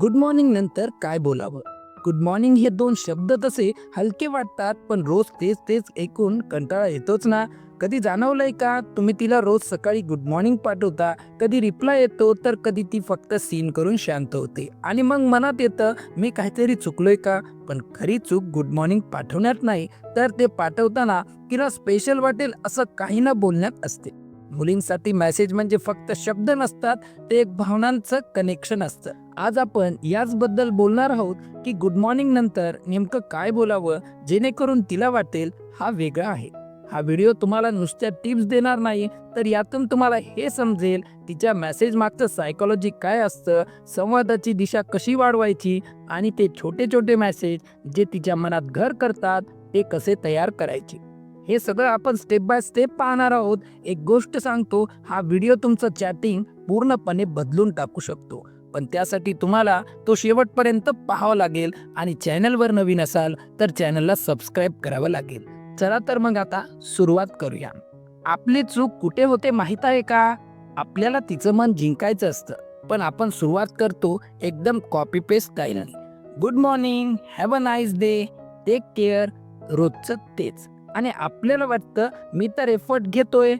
Good morning नंतर काय बोलावं? गुड मॉर्निंग हे दोन शब्द तसे हलके वाटतात पण रोज तेच तेच ऐकून कंटाळा येतोच ना. कधी जाणवलंय का? तुम्ही तिला रोज सकाळी गुड मॉर्निंग पाठवता कधी रिप्लाय येतो तर कधी ती फक्त सीन करून शांत होते. आणि मग मनात येतं मी काहीतरी चुकलोय का? पण खरी चूक गुड मॉर्निंग पाठवण्यात नाही तर ते पाठवताना तिला स्पेशल वाटेल असं काही ना बोलण्यात असते. मुलींसाठी मेसेज म्हणजे फक्त शब्द नसतात ते एक भावनांचं कनेक्शन असतं. आज आपण याचबद्दल बोलणार आहोत की गुड मॉर्निंग नंतर नेमकं काय बोलावं जेणेकरून तिला वाटेल हा वेगळा आहे. हा व्हिडिओ तुम्हाला नुसत्या टिप्स देणार नाही तर यातून तुम्हाला हे समजेल तिच्या मेसेज मागचं सायकोलॉजी काय असतं संवादाची दिशा कशी वाढवायची आणि ते छोटे छोटे मेसेज जे तिच्या मनात घर करतात ते कसे तयार करायचे. हे सगळं आपण स्टेप बाय स्टेप पाहणार आहोत. एक गोष्ट सांगतो हा व्हिडिओ तुमचं चॅटिंग पूर्णपणे बदलून टाकू शकतो. पण त्यासाठी तुम्हाला तो शेवटपर्यंत पाहावा लागेल आणि चॅनलवर नवीन असाल तर चॅनलला सबस्क्राईब करावं लागेल. चला तर मग आता सुरुवात करूया. आपली चूक कुठे होते माहीत आहे का? आपल्याला तिचं मन जिंकायचं असतं पण आपण सुरुवात करतो एकदम कॉपी पेस्ट स्टाईलने good morning have a nice day take care रोजचं तेच. आणि आपल्याला वाटतं मी तर एफर्ट घेतोय.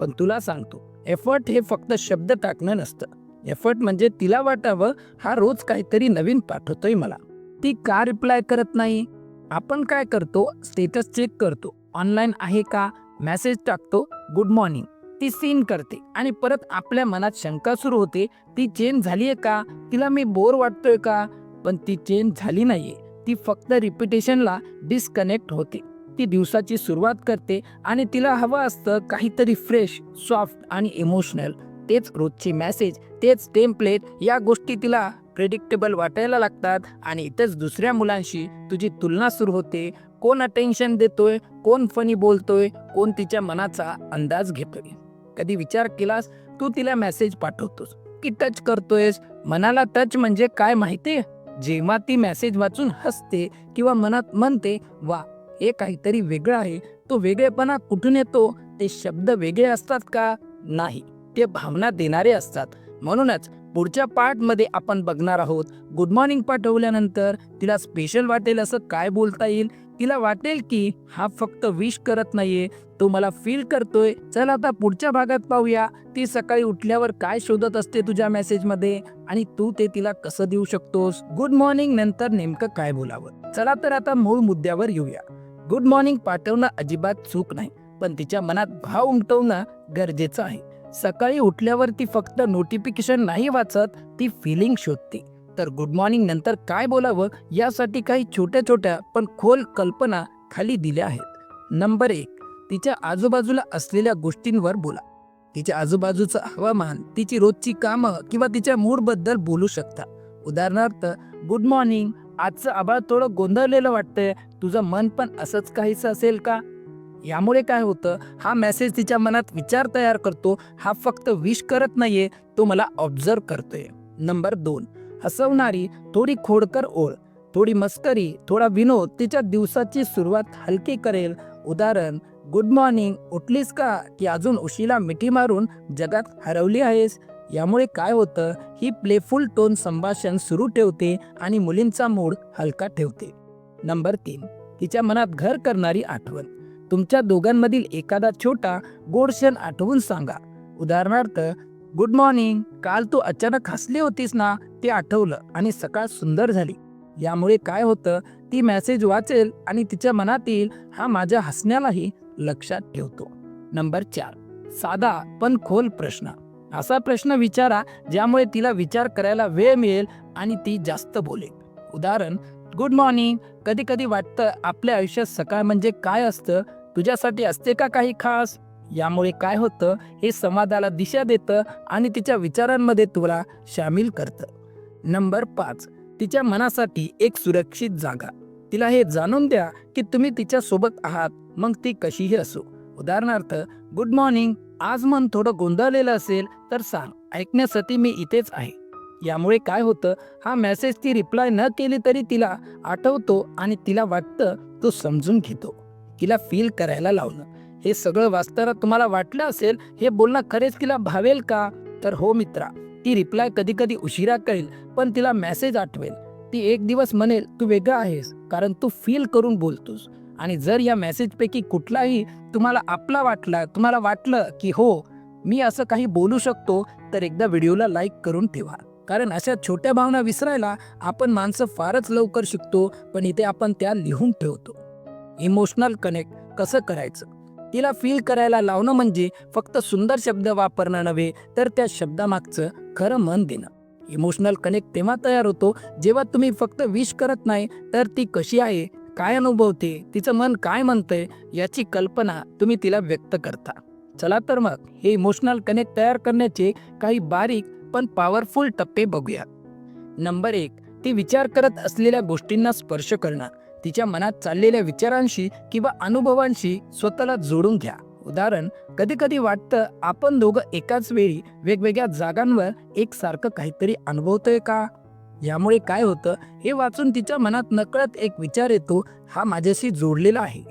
पण तुला सांगतो एफर्ट हे फक्त शब्द टाकणं नसतं. एफर्ट म्हणजे तिला वाटावं हा रोज काहीतरी नवीन पाठवतोय मला. ती का रिप्लाय करत नाही? आपण काय करतो? स्टेटस चेक करतो. ऑनलाईन आहे का? मेसेज टाकतो. गुड मॉर्निंग ती सीन करते आणि परत आपल्या मनात शंका सुरू होते. ती चेंज झाली आहे का? तिला मी बोर वाटतोय का? पण ती चेंज झाली नाहीये. ती फक्त रिपिटेशनला डिस्कनेक्ट होते. ती दिवसाची सुरुवात करते आणि तिला हवं असतं काहीतरी फ्रेश सॉफ्ट आणि इमोशनल तेच रोजची मेसेज तेच टेम्पलेट या गोष्टी तिला प्रेडिक्टेबल वाटायला लागतात. आणि इथंच दुसऱ्या मुलांशी तुझी तुलना सुरू होते. कोण अटेन्शन देतोय कोण फनी बोलतोय कोण तिच्या मनाचा अंदाज घेतोय. कधी विचार केलास तू तिला मेसेज पाठवतोस. की टच करतोयस. मनाला टच म्हणजे काय माहितीये? जेव्हा ती मेसेज वाचून हसते किंवा मनात म्हणते वा हे काहीतरी वेगळं आहे. तो वेगळेपणा कुठून येतो? ते शब्द वेगळे असतात का? नाही. ते भावना देणारे असतात. म्हणूनच पुढच्या पार्टमध्ये आपण बघणार आहोत गुड मॉर्निंग पाठवल्यानंतर तिला स्पेशल वाटेल असं काय बोलता येईल? तिला वाटेल की हा फक्त विश करत नाहीये तो मला फील करतोय. चल आता पुढच्या भागात पाहूया. ती सकाळी उठल्यावर काय शोधत असते तुझ्या मेसेजमध्ये आणि तू ते तिला कसं देऊ शकतोस? गुड मॉर्निंग नंतर नेमकं काय बोलावं? चला तर आता मूळ मुद्द्यावर येऊया. गुड मॉर्निंग पाठवणं अजिबात चूक नाही पण तिच्या मनात भाव उमटवणं गरजेचं आहे. सकाळी उठल्यावर ती फक्त नोटिफिकेशन नाही वाचत ती फिलिंग शोधते. तर गुड मॉर्निंग नंतर काय बोलावं यासाठी काही छोट्या छोट्या पण खोल कल्पना खाली दिल्या आहेत. नंबर एक तिच्या आजूबाजूला असलेल्या गोष्टींवर बोला. तिच्या आजूबाजूचं हवामान तिची रोजची कामं किंवा तिच्या मूडबद्दल बोलू शकता. उदाहरणार्थ गुड मॉर्निंग आजचं आभाळ थोडं गोंधळलेलं वाटतंय. तुझं मन पण असंच काहीसं असेल का? यामुळे काय होतं हा मेसेज तिच्या मनात विचार तयार करतो हा फक्त विश करत नाहीये तो मला ऑब्झर्व करतोय. नंबर दोन हसवणारी थोडी खोडकर ओळ थोडी मस्करी थोडा विनोद तिच्या दिवसाची सुरुवात हलकी करेल. उदाहरण गुड मॉर्निंग उठलीस का? की अजून उशीला मिठी मारून जगात हरवली आहेस? यामुळे काय होतं ही प्लेफुल टोन संभाषण सुरू ठेवते आणि मुलींचा मूड हलका ठेवते. नंबर तीन तिच्या मनात घर करणारी आठवण. तुमच्या दोघांमधील एखादा छोटा गोड क्षण आठवून सांगा. उदाहरणार्थ गुड मॉर्निंग काल तू अचानक हसली होतीस ना? ते आठवलं आणि सकाळ सुंदर झाली. यामुळे काय होतं ती मेसेज वाचेल आणि तिच्या मनातील हा माझ्या हसण्यालाही लक्षात ठेवतो. नंबर चार साधा पण खोल प्रश्न. असा प्रश्न विचारा ज्यामुळे तिला विचार करायला वेळ मिळेल आणि ती जास्त बोलेल. उदाहरण गुड मॉर्निंग कधी कधी वाटतं आपल्या आयुष्यात सकाळ म्हणजे काय असतं? तुझ्यासाठी असते का काही खास? यामुळे काय होतं? हे संवादाला दिशा देतं आणि तिच्या विचारांमध्ये तुला सामील करतं. नंबर पाच. तिच्या मनासाठी एक सुरक्षित जागा. तिला हे जाणून द्या की तुम्ही तिच्या सोबत आहात मग ती कशीही असो. उदाहरणार्थ गुड मॉर्निंग. आज मन थोडं गोंधळलेलं असेल तर सांग. ऐकण्यासाठी मी इथेच आहे. यामुळे काय होतं? हा मेसेज ती रिप्लाय न केली तरी तिला आठवतो आणि तिला वाटतं तो समजून घेतो. तिला फील करायला लावणं हे सगळं वाचताना तुम्हाला वाटलं असेल हे बोलणं खरेच तिला भावेल का? तर हो मित्रा ती रिप्लाय कधी कधी उशिरा कळेल पण तिला मेसेज आठवेल. ती एक दिवस म्हणेल तू वेगळा आहेस कारण तू फील करून बोलतोस. आणि जर या मेसेजपैकी कुठलाही तुम्हाला आपला वाटला तुम्हाला वाटलं की हो मी असं काही बोलू शकतो तर एकदा व्हिडिओला लाईक करून ठेवा. कारण अशा छोट्या भावना विसरायला आपण माणसं फारच लवकर शिकतो पण इथे आपण त्या लिहून ठेवतो. इमोशनल कनेक्ट कसं करायचं? तिला फील करायला लावणं म्हणजे फक्त सुंदर शब्द वापरणं नव्हे तर त्या शब्दामागचं खरं मन देणं. इमोशनल कनेक्ट तेव्हा तयार होतो जेव्हा तुम्ही फक्त विश करत नाही तर ती कशी आहे काय अनुभवते तिचं मन काय म्हणतंय याची कल्पना तुम्ही तिला व्यक्त करता. चला तर मग हे इमोशनल कनेक्ट तयार करण्याचे काही बारीक पण पॉवरफुल टप्पे बघूया. नंबर एक ती विचार करत असलेल्या गोष्टींना स्पर्श करणं. तिच्या मनात चाललेल्या विचारांशी किंवा अनुभवांशी स्वतःला जोडून घ्या. उदाहरण कधी कधी वाटतं आपण दोघं एकाच वेळी वेगवेगळ्या जागांवर एकसारखं काहीतरी अनुभवतोय का? यामुळे काय होतं हे वाचून तिच्या मनात नकळत एक विचार येतो हा माझ्याशी जोडलेला आहे.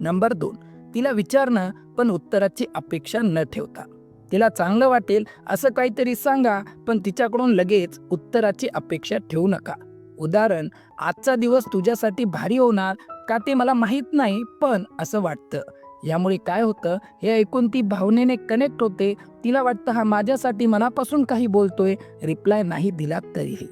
नंबर दोन तिला विचारणं पण उत्तराची अपेक्षा न ठेवता. तिला चांगलं वाटेल असं काहीतरी सांगा पण तिच्याकडून लगेच उत्तराची अपेक्षा ठेवू नका. उदाहरण आजचा दिवस तुझ्यासाठी भारी होणार का ते मला माहीत नाही पण असं वाटतं. यामुळे काय होतं हे ऐकून ती भावनेने कनेक्ट होते. तिला वाटतं हा माझ्यासाठी मनापासून काही बोलतोय. रिप्लाय नाही दिला तरीही.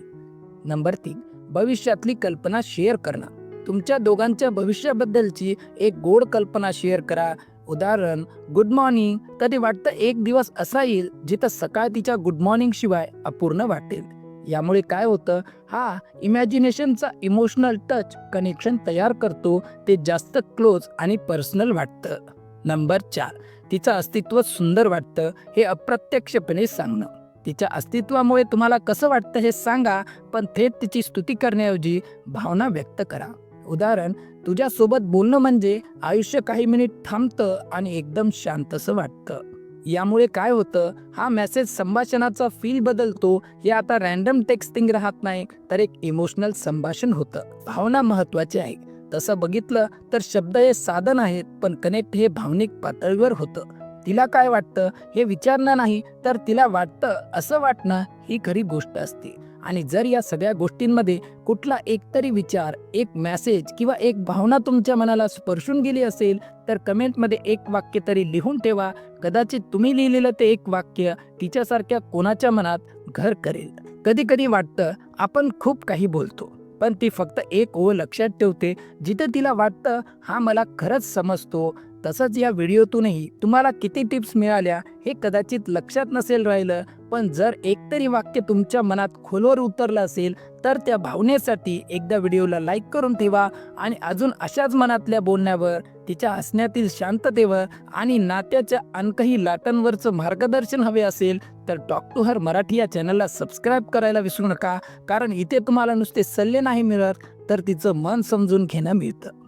नंबर तीन भविष्यातली कल्पना शेअर करणं. तुमच्या दोघांच्या भविष्याबद्दलची एक गोड कल्पना शेअर करा. उदाहरण गुड मॉर्निंग तरी वाटतं एक दिवस असा येईल जिथं सकाळ तिच्या गुड मॉर्निंग शिवाय अपूर्ण वाटेल. यामुळे काय होतं? हा इमॅजिनेशनचा इमोशनल टच कनेक्शन तयार करतो ते जास्त क्लोज आणि पर्सनल वाटतं. नंबर चार तिचं अस्तित्व सुंदर वाटतं हे अप्रत्यक्षपणे सांगणं. तिच्या अस्तित्वामुळे तुम्हाला कसं वाटतं हे सांगा पण थेट तिची स्तुती करण्याऐवजी भावना व्यक्त करा. उदाहरण तुझ्यासोबत बोलणं म्हणजे आयुष्य काही मिनिट थांबतं आणि एकदम शांतसं वाटतं. यामुळे काय होतं? हा मेसेज संभाषणाचा फील बदलतो हे आता रॅन्डम टेक्स्टिंग राहत नाही तर एक इमोशनल संभाषण होतं. भावना महत्वाची आहे. तसं बघितलं तर शब्द हे साधन आहेत पण कनेक्ट हे भावनिक पातळीवर होतं. तिला काय वाटतं? हे विचारणं नाही तर तिला वाटतं असं वाटणं ही खरी गोष्ट असते. आणि जर या सगळ्या गोष्टींमध्ये कुठला एकतरी विचार एक मेसेज किंवा एक भावना तुमच्या मनाला स्पर्शून गेली असेल तर कमेंटमध्ये एक वाक्य तरी लिहून ठेवा. कदाचित तुम्ही लिहिलेलं ते एक वाक्य तिच्यासारख्या कोणाच्या मनात घर करेल. कधी कधी वाटतं आपण खूप काही बोलतो पण ती फक्त एक ओळ लक्षात ठेवते. जिथं तिला वाटतं हा मला खरंच समजतो. तसंच या व्हिडिओतूनही तुम्हाला किती टिप्स मिळाल्या हे कदाचित लक्षात नसेल राहिलं पण जर एकतरी वाक्य तुमच्या मनात खोलवर उतरलं असेल तर त्या भावनेसाठी एकदा व्हिडिओला लाईक करून ठेवा आणि अजून अशाच मनातल्या बोलण्यावर तिच्या हसण्यातील शांततेवर आणि नात्याच्या आणखी लाटांवरचं मार्गदर्शन हवे असेल तर टॉक टू हर मराठी या चॅनलला सबस्क्राईब करायला विसरू नका कारण इथे तुम्हाला नुसते सल्ले नाही मिळत तर तिचं मन समजून घेणं मिळतं.